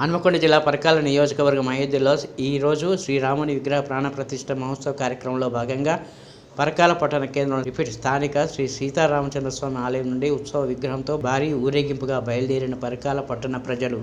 హన్మకొండ జిల్లా పరకాల నియోజకవర్గం అయోధ్యలో ఈరోజు శ్రీరాముని విగ్రహ ప్రాణ మహోత్సవ కార్యక్రమంలో భాగంగా పరకాల పట్టణ కేంద్రం రిపీట్ స్థానిక శ్రీ సీతారామచంద్ర స్వామి ఆలయం నుండి ఉత్సవ విగ్రహంతో భారీ ఊరేగింపుగా బయలుదేరిన పరకాల పట్టణ ప్రజలు.